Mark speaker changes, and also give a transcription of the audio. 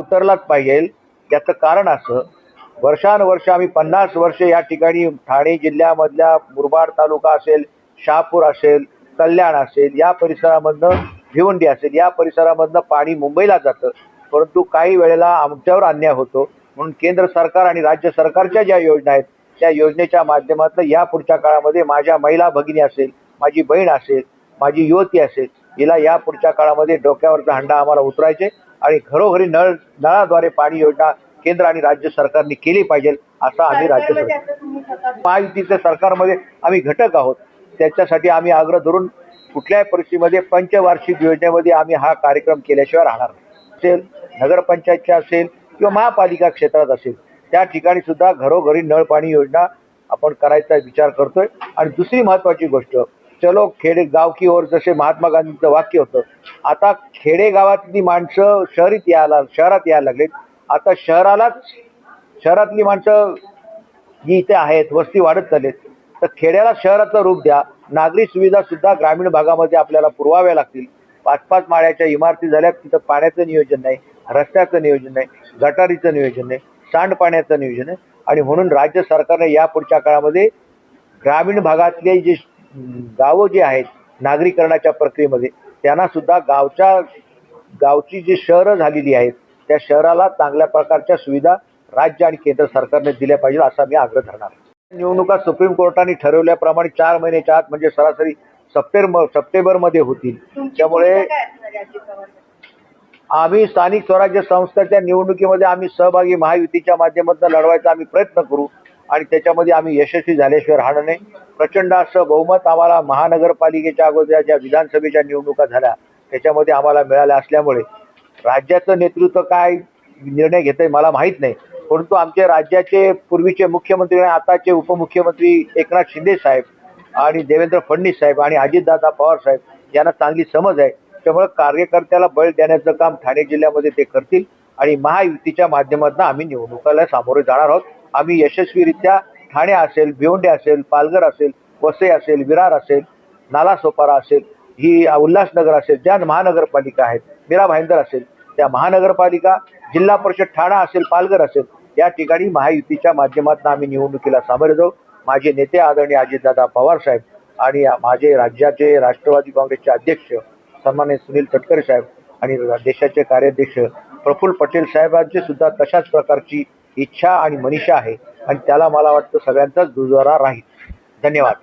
Speaker 1: उतरलाच पाहिजे. याचं कारण असं वर्षानुवर्ष आम्ही पन्नास वर्ष या ठिकाणी ठाणे जिल्ह्यामधल्या मुरबाड तालुका असेल शहापूर असेल कल्याण असेल या परिसरामधनं भिवंडी असेल या परिसरामधनं पाणी मुंबईला जातं. परंतु काही वेळेला आमच्यावर अन्याय होतो. म्हणून केंद्र सरकार आणि राज्य सरकारच्या ज्या योजना आहेत त्या योजनेच्या माध्यमातून या पुढच्या काळामध्ये माझ्या महिला भगिनी असेल माझी बहीण असेल माझी युवती असेल हिला या पुढच्या काळामध्ये डोक्यावरचा हंडा आम्हाला उतरायचे आणि घरोघरी नळ नळाद्वारे पाणी योजना केंद्र आणि राज्य सरकारने केली पाहिजे असा आम्ही राज्य सरकार महायुतीच्या सरकारमध्ये आम्ही घटक आहोत. त्याच्यासाठी आम्ही आग्रह धरून कुठल्याही परिस्थितीमध्ये पंचवार्षिक योजनेमध्ये आम्ही हा कार्यक्रम केल्याशिवाय राहणार असेल नगरपंचायतच्या असेल किंवा महापालिका क्षेत्रात असेल त्या ठिकाणी सुद्धा घरोघरी नळ पाणी योजना आपण करायचा विचार करतोय. आणि दुसरी महत्वाची गोष्ट चलो खेडे गाव की ओर जसे महात्मा गांधींचं वाक्य होतं आता खेडेगावातली माणसं शहरीत यायला शहरात यायला लागलेत. आता शहरालाच शहरातली माणसं जी इथे आहेत वस्ती वाढत चाललेत. तर खेड्याला शहराचं रूप द्या. नागरी सुविधा सुद्धा ग्रामीण भागामध्ये आपल्याला पुरवाव्या लागतील. पाच पाच माळ्याच्या इमारती झाल्या तिथं पाण्याचं नियोजन नाही रस्त्याचं नियोजन नाही गटारीचं नियोजन नाही सांडपाण्याचं नियोजन आहे आणि म्हणून राज्य सरकारने या पुढच्या काळामध्ये ग्रामीण भागातले जे गावं जे आहेत नागरीकरणाच्या प्रक्रियेमध्ये त्यांना सुद्धा गावच्या गावची जी शहरं झालेली आहेत त्या शहराला चांगल्या प्रकारच्या सुविधा राज्य आणि केंद्र सरकारने दिल्या पाहिजे असा मी आग्रह धरणार. निवडणुका सुप्रीम कोर्टाने ठरवल्याप्रमाणे चार महिन्याच्या आत म्हणजे सरासरी सप्टेंबर सप्टेंबरमध्ये होतील. त्यामुळे आम्ही स्थानिक स्वराज्य संस्थांच्या निवडणुकीमध्ये आम्ही सहभागी महायुतीच्या माध्यमातून लढवायचा आम्ही प्रयत्न करू. आणि त्याच्यामध्ये आम्ही यशस्वी झाल्याशिवाय राहणार नाही प्रचंड असं बहुमत आम्हाला महानगरपालिकेच्या अगोदर ज्या विधानसभेच्या निवडणुका झाल्या त्याच्यामध्ये आम्हाला मिळाल्या असल्यामुळे राज्याचं नेतृत्व काय निर्णय घेतंय मला माहीत नाही. परंतु आमचे राज्याचे पूर्वीचे मुख्यमंत्री आणि आताचे उपमुख्यमंत्री एकनाथ शिंदे साहेब आणि देवेंद्र फडणवीस साहेब आणि अजितदादा पवार साहेब यांना चांगली समज आहे. त्यामुळे कार्यकर्त्याला बळ देण्याचं काम ठाणे जिल्ह्यामध्ये ते करतील आणि महायुतीच्या माध्यमातून आम्ही निवडणुकाला सामोरे जाणार आहोत. आम्ही यशस्वीरित्या ठाणे असेल भिवंडी असेल पालघर असेल वसई असेल विरार असेल नालासोपारा असेल ही उल्हासनगर असेल ज्या महानगरपालिका आहेत मीरा भाईंदर असेल त्या महानगरपालिका जिल्हा परिषद ठाणा असेल पालघर असेल या ठिकाणी महायुतीच्या माध्यमातून आम्ही निवडणुकीला सामोरे जाऊ. माझे नेते आदरणीय अजितदादा पवार साहेब आणि माझे राज्याचे राष्ट्रवादी काँग्रेसचे अध्यक्ष सन्मान्य सुनील तटकरे साहेब आणि देशाचे कार्याध्यक्ष प्रफुल्ल पटेल साहेबांची सुद्धा तशाच प्रकारची इच्छा आणि मनीषा आहे. आणि त्याला मला वाटतं सगळ्यांचाच दुजोरा राहील. धन्यवाद.